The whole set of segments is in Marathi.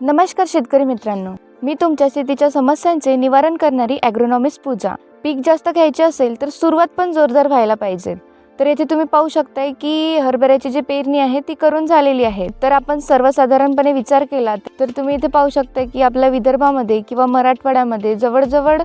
नमस्कार शेतकरी मित्रांनो. मी तुमच्या शेतीच्या समस्यांचे निवारण करणारी ॲग्रोनॉमिस्ट पूजा. पीक जास्त घ्यायचे असेल तर सुरुवात पण जोरदार व्हायला पाहिजे. तर येथे तुम्ही पाहू शकताय की हरभऱ्याची जी पेरणी आहे ती करून झालेली आहे. तर आपण सर्वसाधारणपणे विचार केला तर तुम्ही इथे पाहू शकता की आपल्या विदर्भामध्ये किंवा मराठवाड्यामध्ये जवळजवळ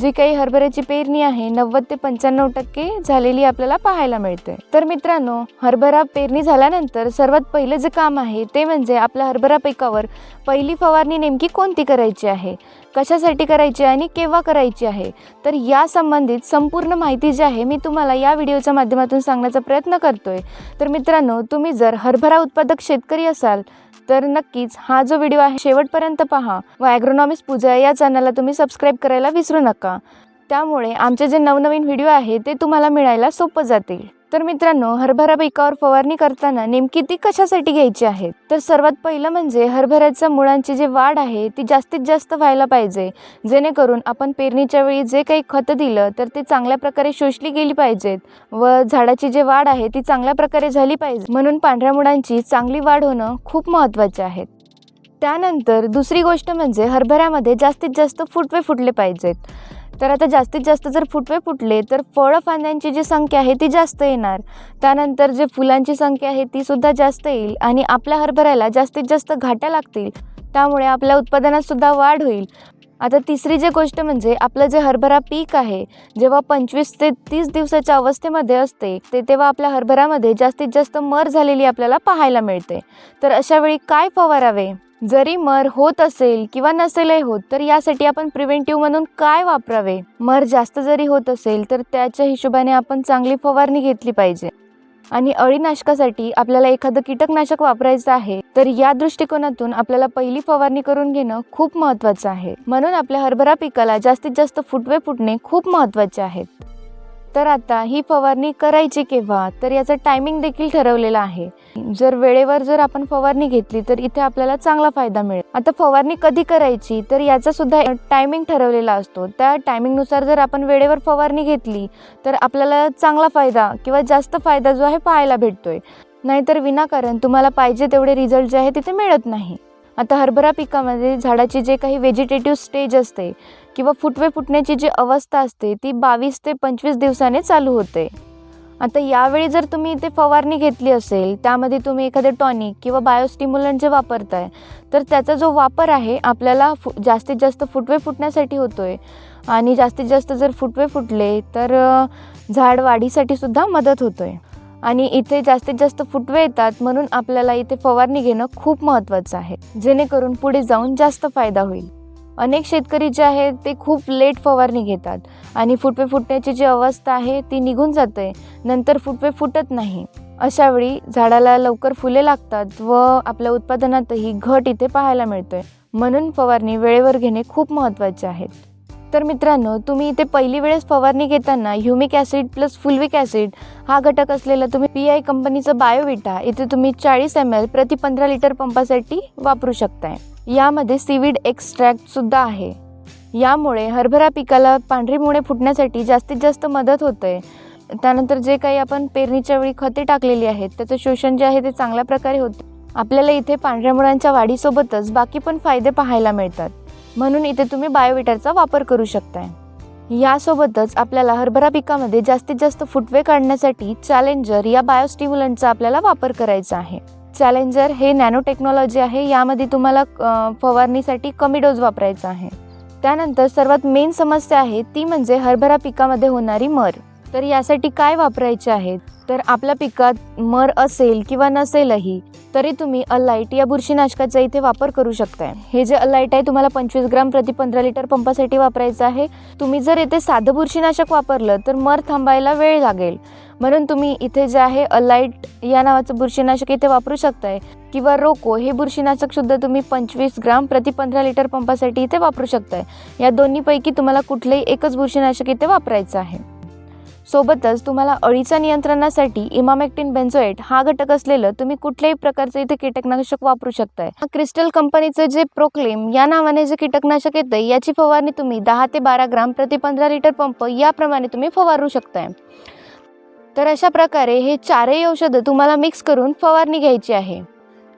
जी काही हरभऱ्याची पेरणी आहे नव्वद ते पंच्याण्णव टक्के झालेली आपल्याला पाहायला मिळते. तर मित्रांनो हरभरा पेरणी झाल्यानंतर सर्वात पहिलं जे काम आहे ते म्हणजे आपल्या हरभरा पिकावर पहिली फवारणी नेमकी कोणती करायची आहे? कशासाठी करायची आणि केव्हा करायची आहे? तर या संबंधित संपूर्ण माहिती जी आहे मी तुम्हाला या व्हिडिओच्या माध्यमातून सांगण्याचा प्रयत्न करतोय. तर मित्रांनो तुम्ही जर हरभरा उत्पादक शेतकरी असाल तर नक्कीच हा जो व्हिडिओ आहे शेवटपर्यंत पहा. व ॲग्रोनॉमिक्स पूजा या चॅनलला तुम्ही सबस्क्राईब करायला विसरू नका. त्यामुळे आमचे जे नवनवीन व्हिडिओ आहे ते तुम्हाला मिळायला सोपं जातील. तर मित्रांनो हरभरा पिकावर फवारणी करताना नेमकी ती कशासाठी घ्यायची आहे? तर सर्वात पहिलं म्हणजे हरभऱ्याच्या मुळांची जी वाढ आहे ती जास्तीत जास्त व्हायला पाहिजे. जेणेकरून आपण पेरणीच्या वेळी जे काही खतं दिलं तर ते चांगल्या प्रकारे शोषली गेली पाहिजेत व झाडाची जी वाढ आहे ती चांगल्या प्रकारे झाली पाहिजे. म्हणून पांढऱ्या मुळांची चांगली वाढ होणं खूप महत्त्वाचे आहे. त्यानंतर दुसरी गोष्ट म्हणजे हरभऱ्यामध्ये जास्तीत जास्त फुटवे फुटले पाहिजेत. तर आता जास्तीत जास्त जर फुटवे फुटले तर फळं फांद्यांची जी संख्या आहे ती जास्त येणार. त्यानंतर जे फुलांची संख्या आहे ती सुद्धा जास्त येईल आणि आपल्या हरभऱ्याला जास्तीत जास्त घाट्या लागतील. त्यामुळे आपल्या उत्पादनात सुद्धा वाढ होईल. आता तिसरी जी गोष्ट म्हणजे आपलं जे हरभरा पीक आहे जेव्हा पंचवीस ते तीस दिवसाच्या अवस्थेमध्ये असते ते तेव्हा आपल्या हरभऱ्यामध्ये जास्तीत जास्त मर झालेली आपल्याला पाहायला मिळते. तर अशावेळी काय फवारावे? जरी मर होत असेल किंवा नसेलही होत तर यासाठी आपण प्रिव्हेंटिव्ह म्हणून काय वापरावे? मर जास्त जरी होत असेल तर त्याच्या हिशोबाने आपण चांगली फवारणी घेतली पाहिजे. आणि अळीनाशकासाठी आपल्याला एखादं कीटकनाशक वापरायचं आहे तर या दृष्टिकोनातून आपल्याला पहिली फवारणी करून घेणं खूप महत्त्वाचं आहे. म्हणून आपल्या हरभरा पिकाला जास्तीत जास्त फुटवे फुटणे खूप महत्त्वाचे आहेत. तर आता ही फवारणी करायची केव्हा? तर याचं टायमिंग देखील ठरवलेलं आहे. जर वेळेवर जर आपण फवारणी घेतली तर इथे आपल्याला चांगला फायदा मिळेल. आता फवारणी कधी करायची? तर याचा सुद्धा टायमिंग ठरवलेला असतो. त्या टायमिंगनुसार जर आपण वेळेवर फवारणी घेतली तर आपल्याला चांगला फायदा किंवा जास्त फायदा जो आहे पाहायला भेटतोय. नाहीतर विनाकारण तुम्हाला पाहिजे तेवढे रिझल्ट जे आहे तिथे मिळत नाही. आता हरभरा पिकामध्ये झाडाची जे काही व्हेजिटेटिव्ह स्टेज असते किंवा फुटवे फुटण्याची जी अवस्था असते ती बावीस ते पंचवीस दिवसाने चालू होते. आता यावेळी जर तुम्ही इथे फवारणी घेतली असेल त्यामध्ये तुम्ही एखादे टॉनिक किंवा बायोस्टिम्युलंट जे वापरताय तर त्याचा जो वापर आहे आपल्याला फु जास्तीत जास्त फुटवे फुटण्यासाठी होतोय. आणि जास्तीत जास्त जर फुटवे फुटले तर झाड वाढीसाठी सुद्धा मदत होतोय. आणि इथे जास्तीत जास्त फुटवे येतात म्हणून आपल्याला इथे फवारणी घेणं खूप महत्त्वाचं आहे. जेणेकरून पुढे जाऊन जास्त फायदा होईल. अनेक शेतकरी जे आहेत ते खूप लेट फवारणी घेतात आणि फुटवे फुटण्याची जी अवस्था आहे ती निघून जाते. नंतर फुटवे फुटत नाही. अशावेळी झाडाला लवकर फुले लागतात व आपल्या उत्पादनातही घट इथे पाहायला मिळतोय. म्हणून फवारणी वेळेवर घेणे खूप महत्त्वाचे आहेत तर मित्रांनो तुम्ही इथे पहिली वेळेस फवारणी घेताना humic acid plus fulvic acid हा घटक असलेला तुम्ही पी आय कंपनीचं बायोविटा इथे तुम्ही चाळीस एम एल प्रति पंधरा लिटर पंपासाठी वापरू शकताय. यामध्ये सीविड एक्स्ट्रॅक्टसुद्धा आहे. यामुळे हरभरा पिकाला पांढरी मुळे फुटण्यासाठी जास्तीत जास्त मदत होते त्यानंतर जे काही आपण पेरणीच्या वेळी खते टाकलेली आहेत त्याचं शोषण जे आहे ते चांगल्या प्रकारे होतं आपल्याला इथे पांढऱ्या मुळांच्या वाढीसोबतच बाकी पण फायदे पाहायला मिळतात. म्हणून इथे तुम्ही बायोविटरचा वापर करू शकताय. यासोबतच आपल्याला हरभरा पिकामध्ये जास्तीत जास्त फुटवे काढण्यासाठी चॅलेंजर या बायोस्टिम्युलंटचा आपल्याला वापर करायचा आहे. चॅलेंजर हे नॅनो टेक्नॉलॉजी आहे यामध्ये तुम्हाला फवारणीसाठी कमी डोस वापरायचा आहे. त्यानंतर सर्वात मेन समस्या आहे ती म्हणजे हरभरा पिकामध्ये होणारी मर. तर यासाठी काय वापरायचे आहेत तर आपल्या पिकात मर असेल किंवा नसेलही तरी तुम्ही अलाईट या बुरशीनाशकाचा इथे वापर करू शकताय. हे जे अलाईट आहे तुम्हाला पंचवीस ग्राम प्रति पंधरा लिटर पंपासाठी वापरायचं आहे. तुम्ही जर इथे साधं बुरशीनाशक वापरलं तर मर थांबायला वेळ लागेल. म्हणून तुम्ही इथे जे आहे अलाईट या नावाचं बुरशीनाशक इथे वापरू शकताय. किंवा रोको हे बुरशीनाशक सुद्धा तुम्ही पंचवीस ग्राम प्रति पंधरा लिटर पंपासाठी इथे वापरू शकताय. या दोन्हीपैकी तुम्हाला कुठलंही एकच बुरशीनाशक इथे वापरायचं आहे. सोबतच तुम्हाला अळीच्या नियंत्रणासाठी इमामेक्टिन बेन्झोएट हा घटक असलेलं तुम्ही कुठल्याही प्रकारचं इथे कीटकनाशक वापरू शकताय. क्रिस्टल कंपनीचं जे प्रोक्लेम या नावाने जे कीटकनाशक येतं याची फवारणी तुम्ही दहा ते बारा ग्राम प्रति पंधरा लिटर पंप याप्रमाणे तुम्ही फवारू शकताय. तर अशा प्रकारे हे चारही औषधं तुम्हाला मिक्स करून फवारणी घ्यायची आहे.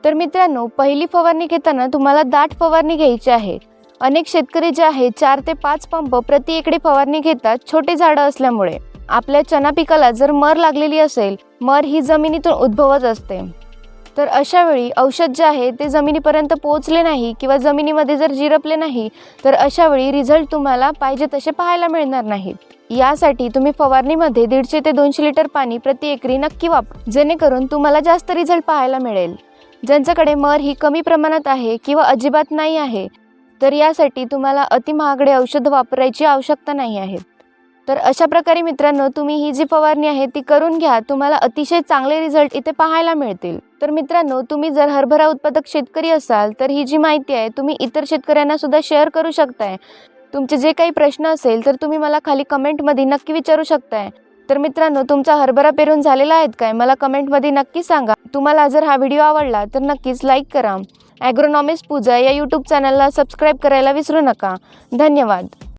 तर मित्रांनो पहिली फवारणी घेताना तुम्हाला दाट फवारणी घ्यायची आहे. अनेक शेतकरी जे आहे चार ते पाच पंप प्रति एकडी फवारणी घेतात छोटे झाडं असल्यामुळे. आपल्या चना पिकाला जर मर लागलेली असेल मर ही जमिनीतून उद्भवत असते. तर अशा वेळी औषध जे आहे ते जमिनीपर्यंत पोहोचले नाही किंवा जमिनीमध्ये जर जिरपले नाही तर अशा वेळी रिझल्ट तुम्हाला पाहिजे तसे पाहायला मिळणार नाहीत. यासाठी तुम्ही फवारणीमध्ये दीडशे ते दोनशे लिटर पाणी प्रति एकरी नक्की वापर. जेणेकरून तुम्हाला जास्त रिझल्ट पाहायला मिळेल. ज्यांच्याकडे मर ही कमी प्रमाणात आहे किंवा अजिबात नाही आहे तर यासाठी तुम्हाला अतिमहागडे औषध वापरायची आवश्यकता नाही आहे. तर अशा प्रकारे मित्रांनो तुम्ही ही जी फवारणी आहे ती करून घ्या. तुम्हाला अतिशय चांगले रिझल्ट इथे पाहायला मिळतील. तर मित्रांनो तुम्ही जर हरभरा उत्पादक शेतकरी असाल तर ही जी माहिती आहे तुम्ही इतर शेतकऱ्यांना सुद्धा शेअर करू शकताय. तुमचे जे काही प्रश्न असेल तर तुम्ही मला खाली कमेंटमध्ये नक्की विचारू शकताय. तर मित्रांनो तुमचा हरभरा पेरून झालेला आहेत काय? मला कमेंटमध्ये नक्की सांगा. तुम्हाला जर हा व्हिडिओ आवडला तर नक्कीच लाईक करा. ॲग्रोनॉमिक्स पूजा या यूट्यूब चॅनलला सबस्क्राईब करायला विसरू नका. धन्यवाद.